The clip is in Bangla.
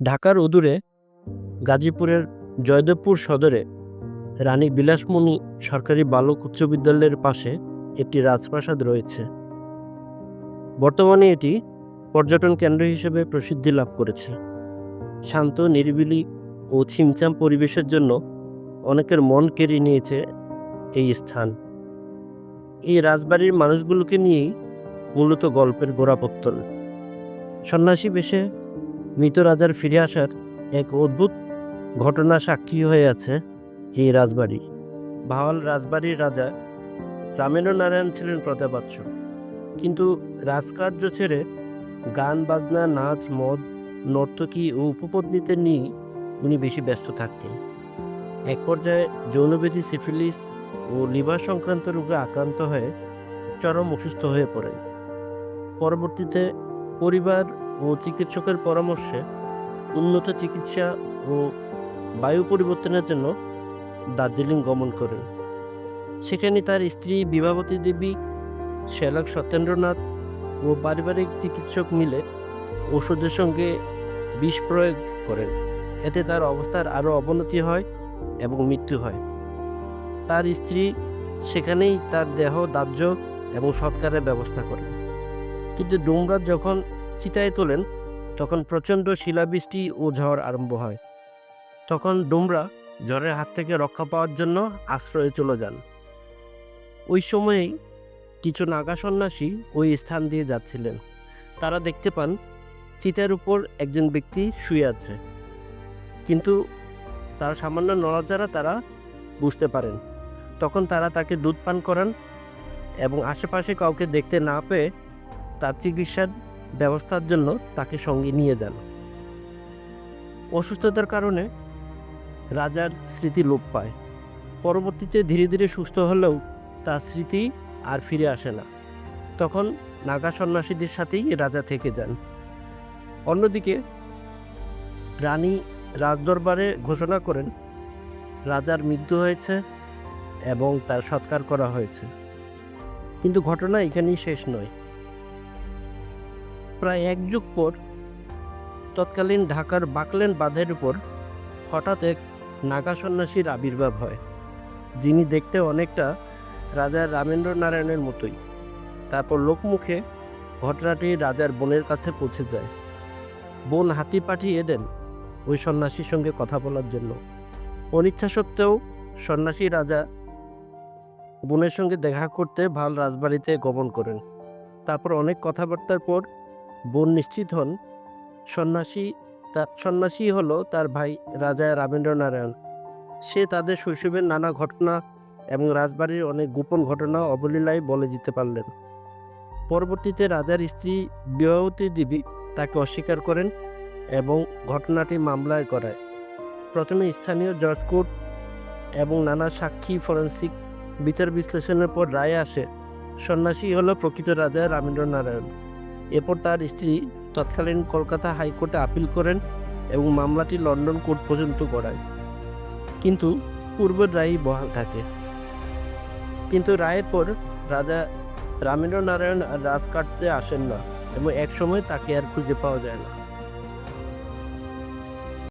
ঢাকার অদূরে গাজীপুরের জয়দেবপুর সদরে রানী বিলাসমণি সরকারি বালক উচ্চ বিদ্যালয়ের পাশে একটি রাজপ্রাসাদ রয়েছে। বর্তমানে এটি পর্যটন কেন্দ্র হিসেবে প্রসিদ্ধি লাভ করেছে। শান্ত, নিরিবিলি ও ছিমছাম পরিবেশের জন্য অনেকের মন কেড়ে নিয়েছে এই স্থান। এই রাজবাড়ির মানুষগুলোকে নিয়েই মূলত গল্পের গোড়াপত্তন সন্ন্যাসী বেশে মৃত রাজার ফিরে আসার এক অদ্ভুত ঘটনা সাক্ষী হয়ে আছে এই রাজবাড়ি। ভাওয়াল রাজবাড়ির রাজা রামেন্দ্র নারায়ণ ছিলেন প্রতাপাচ্য কিন্তু রাজকার্য ছেড়ে গান, বাজনা, নাচ, মদ, নর্তকী ও উপপত্নীতে নিয়ে উনি বেশি ব্যস্ত থাকতেন। এক পর্যায়ে যৌনবেদী সিফিলিস ও লিভার সংক্রান্ত রোগে আক্রান্ত হয়ে চরম অসুস্থ হয়ে পড়েন। পরবর্তীতে পরিবার ও চিকিৎসকের পরামর্শে উন্নত চিকিৎসা ও বায়ু পরিবর্তনের জন্য দার্জিলিং গমন করেন। সেখানে তার স্ত্রী বিভাবতী দেবী শ্যালক সত্যেন্দ্রনাথ ও পারিবারিক চিকিৎসক মিলে ওষুধের সঙ্গে বিষ প্রয়োগ করেন। এতে তার অবস্থার আরও অবনতি হয় এবং মৃত্যু হয়। তার স্ত্রী সেখানেই তার দেহ দাহ্য এবং সৎকারের ব্যবস্থা করেন। কিন্তু ডোমরাজ যখন চিতায় তোলেন, তখন প্রচণ্ড শিলাবৃষ্টি ও ঝড় আরম্ভ হয়। তখন ডোমরা ঝড়ের হাত থেকে রক্ষা পাওয়ার জন্য আশ্রয়ে চলে যান। ওই সময়েই কিছু নাগা সন্ন্যাসী ওই স্থান দিয়ে যাচ্ছিলেন। তারা দেখতে পান, চিতার উপর একজন ব্যক্তি শুয়ে আছে। কিন্তু তার সামান্য নড়াচড়া তারা বুঝতে পারেন। তখন তারা তাকে দুধ পান করান এবং আশেপাশে কাউকে দেখতে না পেয়ে তার চিকিৎসার ব্যবস্থার জন্য তাকে সঙ্গে নিয়ে যান। অসুস্থতার কারণে রাজার স্মৃতি লোপ পায়। পরবর্তীতে ধীরে ধীরে সুস্থ হলেও তার স্মৃতি আর ফিরে আসে না। তখন নাগা সন্ন্যাসীদের সাথেই রাজা থেকে যান। অন্যদিকে রানী রাজদরবারে ঘোষণা করেন, রাজার মৃত্যু হয়েছে এবং তার সৎকার করা হয়েছে। কিন্তু ঘটনা এখানেই শেষ নয়। প্রায় এক যুগ পর তৎকালীন ঢাকার বাকলেন বাঁধের উপর হঠাৎ এক নাগা সন্ন্যাসীর আবির্ভাব হয়, যিনি দেখতে অনেকটা রাজা রামেন্দ্র নারায়ণের মতোই। তারপর লোকমুখে ঘটনাটি রাজার বোনের কাছে পৌঁছে যায়। বোন হাতি পাঠিয়ে দেন ওই সন্ন্যাসীর সঙ্গে কথা বলার জন্য। অনিচ্ছা সত্ত্বেও সন্ন্যাসী রাজা বোনের সঙ্গে দেখা করতে ভালো রাজবাড়িতে গমন করেন। তারপর অনেক কথাবার্তার পর বোন নিশ্চিত হন। সন্ন্যাসী তার সন্ন্যাসী হলো তার ভাই রাজা রামেন্দ্র নারায়ণ সে তাদের শৈশবের নানা ঘটনা এবং রাজবাড়ির অনেক গোপন ঘটনা অবলীলায় বলে দিতে পারলেন। পরবর্তীতে রাজার স্ত্রী বিবাহতী দেবী তাকে অস্বীকার করেন এবং ঘটনাটি মামলায় করায়। প্রথমে স্থানীয় জজ কোর্ট এবং নানা সাক্ষী ফরেন্সিক বিচার বিশ্লেষণের পর রায় আসে। সন্ন্যাসী হলো প্রকৃত রাজা রামেন্দ্র নারায়ণ এরপর তার স্ত্রী তৎকালীন কলকাতা হাইকোর্টে আপিল করেন এবং মামলাটি লন্ডন কোর্ট পর্যন্ত গড়ায়। কিন্তু পূর্বের রায়ই বহাল থাকে। কিন্তু রায়ের পর রাজা রামেন্দ্র নারায়ণ রাজকাটসে আসেন না এবং একসময় তাকে আর খুঁজে পাওয়া যায় না।